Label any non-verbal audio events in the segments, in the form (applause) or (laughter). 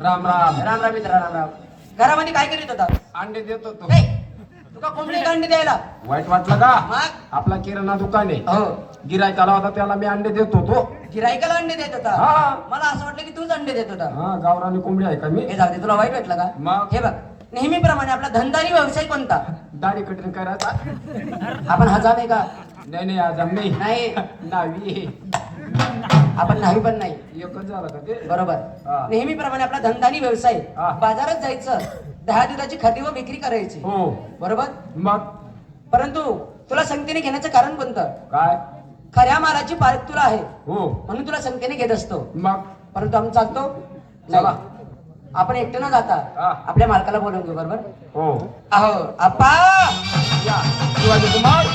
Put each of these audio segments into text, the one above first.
राम राम. राम राम मित्रा राम राम. घरामध्ये काय करीत होता? अंडे देतो तो ए, तुका कोंबडी अंडी द्यायला? वाईट वाटलं का? मग? आपला किराणा दुकान आहे. हो. गिरायकाला होता त्याला मी अंडे देतो तो गिरायकाला अंडे देत होता? हा. मला असं वाटलं की तूच अंडे देत होता. हा गावरानी कोंबडी आहे का मी? हे जाऊ दे तुला वाईट वाटलं का? मग? हे बघ नेहमीप्रमाणे आपला धंदारी व्यवसाय कोणता? दाढी कटिंग करायचा. आपण हजाम आहे का? नाही नाही आज आम्ही नाही. (laughs) नावी आपण नाही पण नाही. एकच झालं का ते? बरोबर. नेहमीप्रमाणे आपला धंदानी व्यवसाय. हा. बाजारात जायचं दहा दुधाची खरेदी व विक्री करायची. हो. बरोबर? मग? परंतु तुला संगतीने घेण्याचं कारण कोणतं? काय? खऱ्या मालाची पारख तुला आहे. हो. म्हणून तुला संगतीने घेत असतो. मग? परंतु आम्ही चालतो. चला. आपण एकटे न जाता हा. आपल्या मालकाला बोलवून घेऊ बरोबर? हो. अहो आप्पा या. शिवाजी कुमार.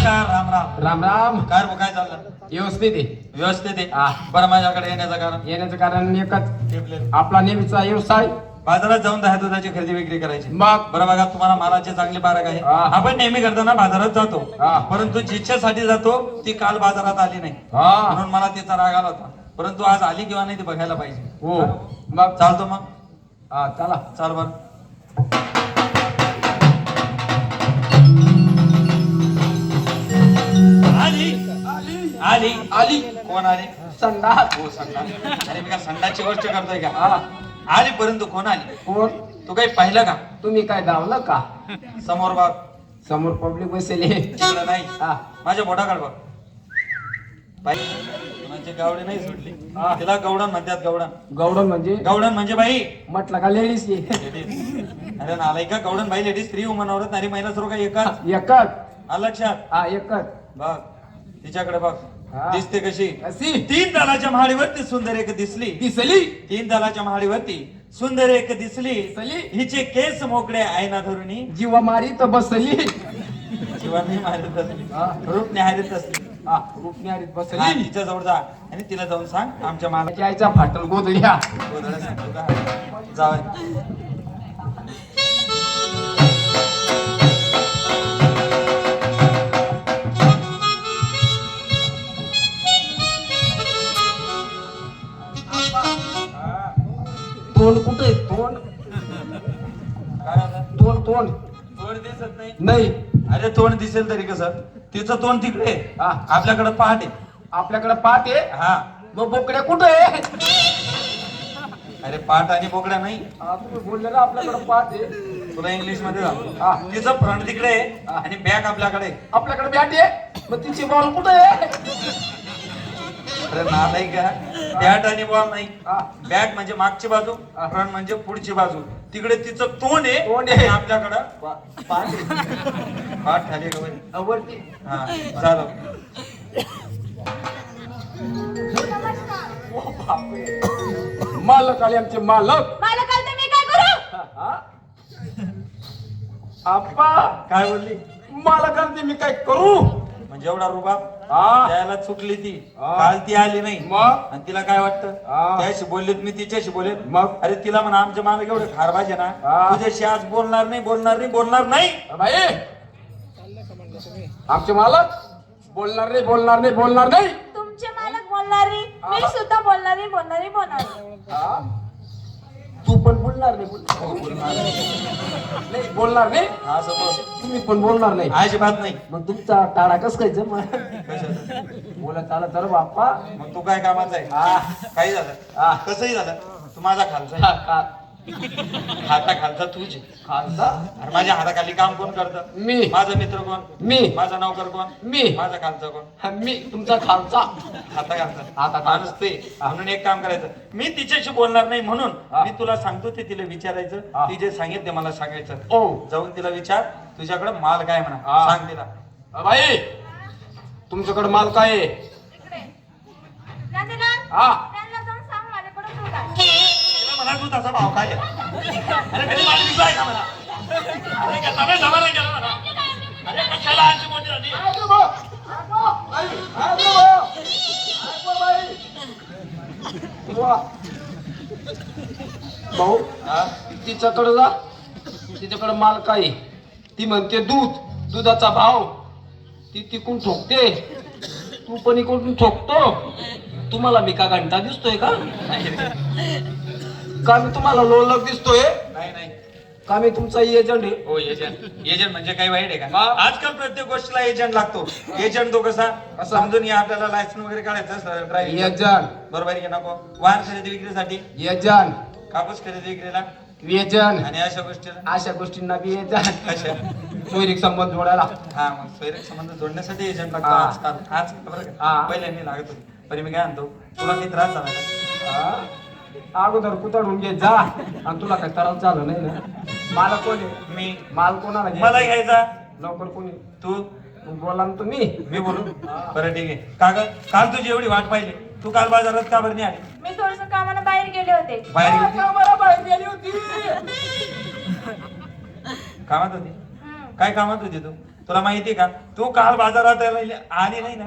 नमस्कार राम राम. राम राम. काय रे, काय चाललं? व्यवस्थित आहे. व्यवस्थित आहे. हा. बरं माझ्याकडे येण्याचं कारण? येण्याचं कारण एकच. टेपले. आपला नेहमीचा व्यवसाय. बाजारात जाऊन दहा दुधाची खरेदी विक्री करायची. मग? बरं बघा तुम्हाला मालाची चांगली बारक आहे. हा. आपण नेहमी करताना बाजारात जातो. हा. परंतु जिच्छेसाठी जातो ती काल बाजारात आली नाही. हा. म्हणून मला तिचा राग आला होता. परंतु आज आली किंवा नाही ती बघायला पाहिजे. हो. मग? चालतो मग. हा चला. चाल बर. आली आली. कोण आली? संडास हो संडा. अरे मी का संडाची गोष्ट करतोय का? हा. आली परंतु कोण आली? कोण? तू काही पाहिलं का? तुम्ही काय धावलं का? समोर बघ. समोर पब्लिक बसले नाही? हा. माझ्या बोटाकडे बघ. बाई. माझी गावडी नाही सुटली हा. तिला गवडण म्हणतात गवडण गौडन म्हणजे? गवडण म्हणजे बाई. म्हटलं का लेडीज लेडीज. अरे नालाय का? गवडण बाई लेडीज स्त्री उमन औरत नारी महिला सर्व काही एकाच. एकच. आलं लक्षात. हा एकच. बघ. तिच्याकडे बघ. हा. दिसते कशी? अशी तीन दलाच्या महाडीवरती सुंदर एक दिसली. दिसली? तीन दलाच्या महाडीवरती सुंदर एक दिसली. दिसली. हिचे केस मोकळे आयना धरुणी जीवा मारी तर बसली जीवानी मारत असली हा. रूप निहारीत असली हा रूपन्यारीत बसली. तिच्या जवळ जा आणि तिला जाऊन सांग आमच्या माला त्याच्या आईचा फाटल गोधड्या. सांगतो का? जावं तोंड कुठे? तोंड. काय आता? तोंड तोंड. तोंड दिसत नाही. नाही. अरे तोंड दिसेल तरी कसं? तिचं तोंड तिकडे. आहे. हा. आपल्याकडे पहाटे. आपल्याकडे आहे हा. मग बोकड्या कुठे? आहे अरे पाठ आणि बोकड्या नाही. हा, तुम्ही बोलले ना आपल्याकडे पाठ आहे तुला इंग्लिशमध्ये हा. तिचं फ्रंट तिकडे आहे. आणि बॅक आपल्याकडे आहे. आपल्याकडे बॅट आहे. मग तिची बॉल कुठे आहे? अरे नाही का बॅट आणि बॉल नाही. बॅक म्हणजे मागची बाजू. फ्रंट म्हणजे पुढची बाजू. तिकडे तिचं तोंड आहे तोंड आहे. आपल्याकडं. पाठ आहे. का बरं? वरती. हा झालं मालक आले आमचे मालक. मला काल तर मी काय करू? आप्पा. काय बोलली? मालक आले मी काय करू? म्हणजे एवढा रुबाब? हा. त्याला चुकली ती. हा. काल ती आली नाही. मग? आणि तिला काय वाटतं? हा. त्याशी बोललेत मी तिच्याशी बोलेत मग? अरे तिला म्हणा आमच्या मालक एवढे खारबाज आहे ना हा. तुझ्याशी आज बोलणार नाही बोलणार नाही बोलणार नाही. बाई! आमचे मालक? बोलणार नाही बोलणार नाही बोलणार नाही. तुमचे मालक बोलणारी मी सुद्धा बोलणारी बोलणारी बोलणारी हा? तू पण बोलणार नाही बोल- बोलणार नाही बोलणार नाही असं बोल. तुम्ही पण बोलणार नाही अजिबात नाही मग तुमचा टाळा कस काय मग कशाचं? बोलत आला तर बाप्पा मग तू काय कामाचा आहे हा. काही झालं हा. कसंही झालं तू माझा खालचा आहे. हाता खालचा तूच. खालचा अरे माझ्या हाताखाली काम कोण करतं? मी. माझा मित्र कोण? मी. माझा नौकर कोण? मी. माझा खालचा कोण? हा, मी. तुमचा खालचा. हाता घालतात हाता माणूस ते. म्हणून एक काम करायचं. मी तिच्याशी बोलणार नाही म्हणून हा. मी तुला सांगतो ते तिला विचारायचं. हा. ती जे सांगितले मला सांगायचं. ओ. जाऊन तिला विचार. तुझ्याकडे माल काय म्हणा? हा. सांग तिला. अ, बाई. तुमच्याकडे माल काय आहे? हा. तू तसा भाव काय? अरे कधी माल का म्हणा अरे जमा नाही केला अरे कशाला मोठी झाली भाऊ? तिच्याकडे जा तिच्याकडे माल काय? ती म्हणते दूध दुधाचा भाव ती तिकून ठोकते तू पण इकडून ठोकतो तुम्हाला मी का घंटा दिसतोय का. का मी तुम्हाला लोलक दिसतोय? नाही नाही. का मी तुमचा एजंट आहे. हो एजंट एजंट म्हणजे काही वाईट आहे का. आजकाल प्रत्येक गोष्टीला एजंट लागतो. एजंट तो कसा? समजून या आपल्याला लायसन वगैरे काढायचं ड्रायव्हिंग एजंट बरोबर आहे की नको? वाहन खरेदी विक्रीसाठी? एजंट कापूस खरेदी विक्रीला? एजंट आणि अशा गोष्टीला? अशा गोष्टींना बी एजंट कशा सोयरीक संबंध जोडायला. हा मग संबंध जोडण्यासाठी एजंट लागतो हा. आजकाल. आज बरं का? हा. पहिल्यांदा लागत होती. पण मी काय म्हणतो? तुला काही त्रास झाला का? हा? अगोदर कुतडून घे जा. आणि तुला काय त्रास झालं नाही ना. मला कोण मी. माल कोणाला घ्यायचा? मला घ्यायचा. लवकर कोणी तू? तू बोला ना तुम्ही. मी बोलू? बरं ठीक आहे. का ग काल तुझी एवढी वाट पाहिली. तू काल बाजारात का बरं नाही आली? मी थोडस कामाला बाहेर गेले होते. बाहेर हा, गेली? बाहेर गेली होती. कामात होती? हम्म. काय कामात होती तू? तुला माहिती का? तू काल बाजारात आली नाही ना?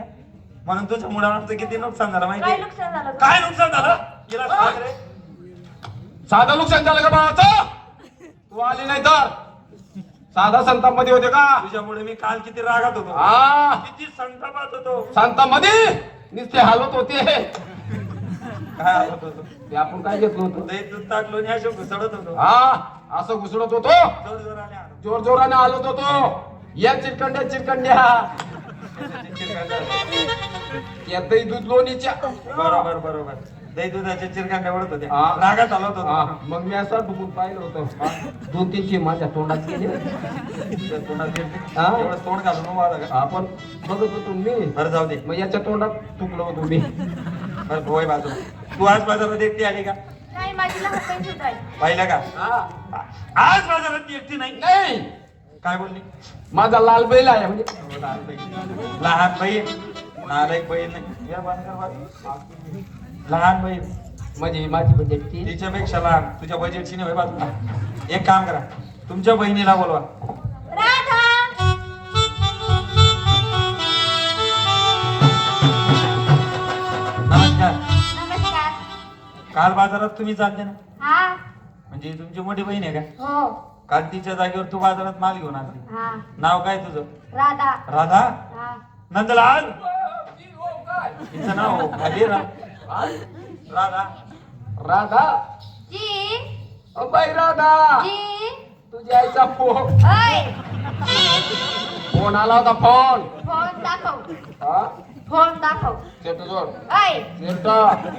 म्हणून तुझ्या मुलाचं किती नुकसान झालं काय माहिती नुकसान झालं? काय नुकसान झालं? तिला सांग रे. साधं नुकसान झालं का तू आली नाही तर. साधा संतामध्ये होते का? तुझ्यामुळे मी काल किती रागात होतो. हा. किती संतापात होतो. संतामध्ये नुसते हालत होते. काय हालत होतो? ते आपण काय घेतलं होतं? दही दूध टाकलो आणि अशोक घुसळत होतो. हा असं घुसळत होतो. जोर जोराने. जोर जोराने हालत होतो. या चिरकंड्या चिरकंड्या या दही दूध लोणीच्या. बरोबर बरोबर. दही दुधाच्या चिरकांड्या ओढत होते हा. आलो हा, होतो. मग मी असं डुकून पाहिलं होतं. दोन तीनशे माझ्या तोंडात गेले. त्या तोंडात. हा. एवढं तोंड घालून उभा होता का? आपण बघत होतो मी. बरं जाऊ दे. मग याच्या तोंडात चुकलो होतो मी. बरं भोय बाजूला. तू आज बाजारात एकटी आली का? नाही माझी लहान बहीण सुद्धा आहे पाहिलं का? हा. आज बाजारात ती एकटी नाही? नाही. काय बोलली? माझा लाल बैल आहे म्हणजे. लहान बहीण लहान बहीण नालायक बहीण नाही. या बंद कर बाजू. लहान बहीण म्हणजे माझी म्हणजे ती. तिच्यापेक्षा लहान. तुझ्या बजेटची नाही बाजूला. एक काम करा. तुमच्या बहिणीला बोलवा. राधा. नमस्कार. नमस्कार. काल बाजारात तुम्ही चालते ना? हा. म्हणजे ही तुमची मोठी बहीण आहे का? हो. काल तिच्या जागेवर तू बाजारात माल घेऊन आली. हा. नाव काय तुझं? राधा. राधा? हा. नंदलाल? तिचं नाव खाली रा राधा. राधा? जी. बाई राधा. जी. तुझ्या आईचा फोन ओय. फोन आला होता फोन. फोन दाखव. हा? फोन दाखव. सेट जोड. ओय. सेट.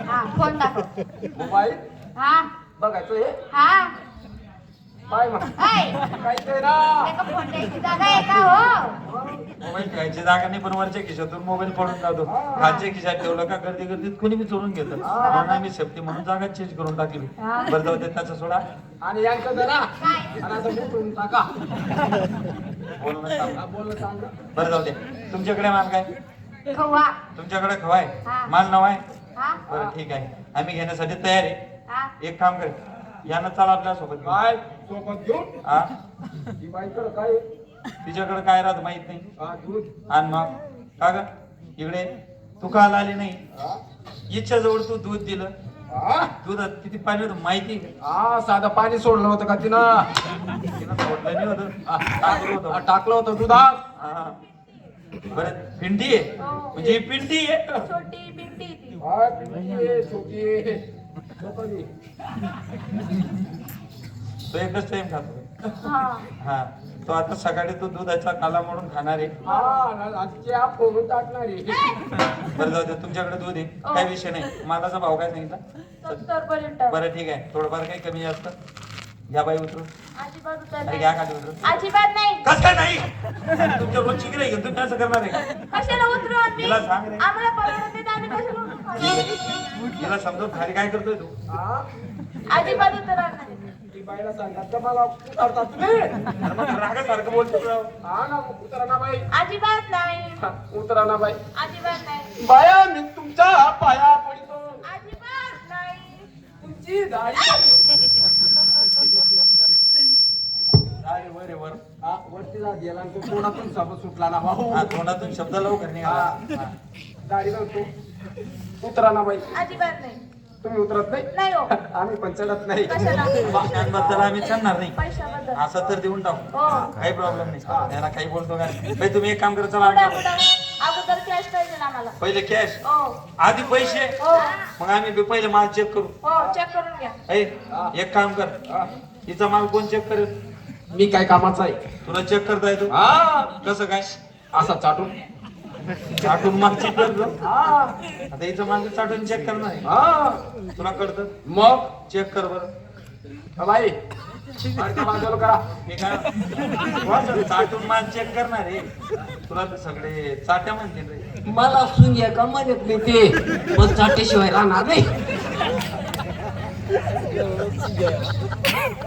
हा फोन दाखव. मोबाईल हा. बघायचं हे? हा. काय ना. आहे हो? मोबाईल ठेवायची जागा नाही पण वरच्या खिशातून मोबाईल पडून जातो. खालच्या खिशात ठेवलं का गर्दी गर्दीत कोणी बी चोरून घेतं. म्हणून आम्ही सेफ्टी म्हणून जागा चेंज करून टाकली. बरं जाऊ दे त्याचा सोडा. आणि यांचं जरा. काय? आणि असं मुटून टाका. बोलणं सांग. बोलणं सांग. बरं जाऊ दे. तुमच्याकडे माल काय? खवा. तुमच्याकडे खवाय हा. माल नाव आहे? हा. बरं ठीक आहे. आम्ही घेण्यासाठी तयार आहे. हा. एक काम कर. यानं चाल आपल्यासोबत. काय सोबत घेऊन. हा? ही बाईकडं काय आहे? तिच्याकडे काय राहत माहीत नाही. हा, दूध आणि मग. का ग? इकडे तू काल आली नाही. हा? इच्छा जवळ तू दूध दिलं. हा? दुधात किती पाणी होतं माहिती? आहे? हा साधं पाणी सोडलं होतं का तिनं? तिनं सोडलं नाही होतं. हा, टाकलं हा, होतं टाकलं होतं दुधात हा. बरं पिंडी आहे. हो. म्हणजे ही पिंडी आहे. छोटी ती. हा, पिंडी आहे, छोटी आहे. तो एकच टाइम खातो. हा. (laughs) हा. तो आता सकाळी तो दुधाचा काला म्हणून खाणार आहे. (laughs) बरं जाऊ दे तुमच्याकडे दूध आहे. हो. काही विषय नाही. मालाचा भाव काय सांगितला? सत्तर बरं ठीक आहे. थोडंफार काही कमी जास्त. घ्या बाई उतरून अजिबात उतर अरे नाही. घ्या खाली उतरून अजिबात नाही. कस काय नाही? तुमच्या रोजची गिराई घेऊन तुम्ही असं करणार आहे का? कशाला उतरू आम्ही? तिला सांग. रे. आम्हाला परवडत नाही तर आम्ही कशाला उतरू? तिला समजून खाली काय करतोय तू? हा? अजिबात उतरणार नाही. ती बाईला सांगतात तर मला तुम्ही. रागासारखं बोलतो. हा ना उतरा ना बाई. अजिबात नाही. हा, उतरा ना बाई. अजिबात नाही. बाया मी तुमच्या पाया पडतो. अजिबात नाही. तुमची दाढी अरे वर आहे, वर. हा वरती जा गेला आणि तो तोंडातून साप सुटला ना भाऊ हा तोंडातून शब्द लवकर निघाला. हा. दाढी लावतो. उतरा ना बाई. अजिबात नाही. तुम्ही उतरत नाही? नाही हो. (laughs) आम्ही पण चढत नाही. कशाला? (laughs) आम्ही चढणार नाही. पैशाबद्दल. असं तर देऊन टाकू. हो. काही प्रॉब्लेम नाही. त्याला काही बोलतो का नाही. बाई, तुम्ही एक काम करा चला पुढं आमच्या पुढं अगोदर कॅश पाहिजे ना आम्हाला. पहिले कॅश हो. आधी पैसे? हो. मग आम्ही बी पहिले माल चेक करू. हो चेक करून घ्या. ऐ एक काम कर. हिचा माल कोण चेक करेल? मी काय कामाचा आहे? तुला चेक करता येतो? हा. कसं काय? असा चाटून. चाटून माल चेक करतो हा आता हिचं माल चाटून चेक करणार आहे. हा. तुला कळतं? मग चेक कर बरं. हा बाई. बाजूला करा मी काय? चाटून माल चेक करणार आहे. तुला तर सगळे चाट्या म्हणतील रे. मला सुंग्या का म्हणत नाही ते. मग चाटेशिवाय राहणार नाही.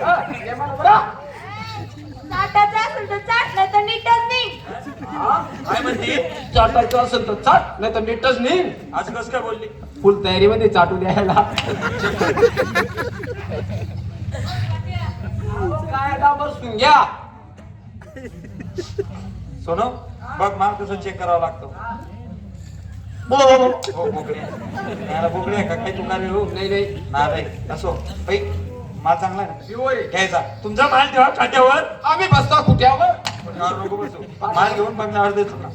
हा, हे मला. चाटायचं असेल तर चाट नाही तर नीटच नाही हा, काय म्हणते? चाटायचं असेल तर चाट नाही तर नीटच नाही आज कसं काय बोलली? फुल तयारीमध्ये चाटू द्यायला. काय डाबर सुंग्या सोनू? बघ माल कसं चेक करावा लागतो. हो बोकडे याला बोकडे आहे का? काही तुकार हो नाही नाही. असो. बाई. माल चांगला आहे ना. घ्यायचा. तुमचा माल ठेवा खात्यावर. आम्ही बसता कुठ्यावर? यावर नको बसू. माल घेऊन बंगल्यावर देतो ना.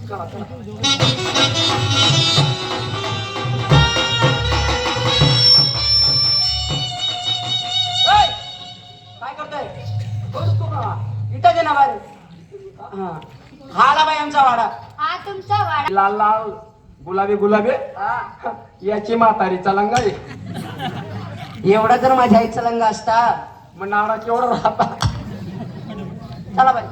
काय करतोय? बसतो का? इथं दे ना बाहेर. हा. हा आला बाई आमचा वाडा. हा तुमचा वाडा. लाल लाल. गुलाबी गुलाबी. हा. याची म्हातारीचा लंगा आहे. एवढा जर माझ्या आईचा लंग असता मग नावडा केवढा राहता. चला बाई.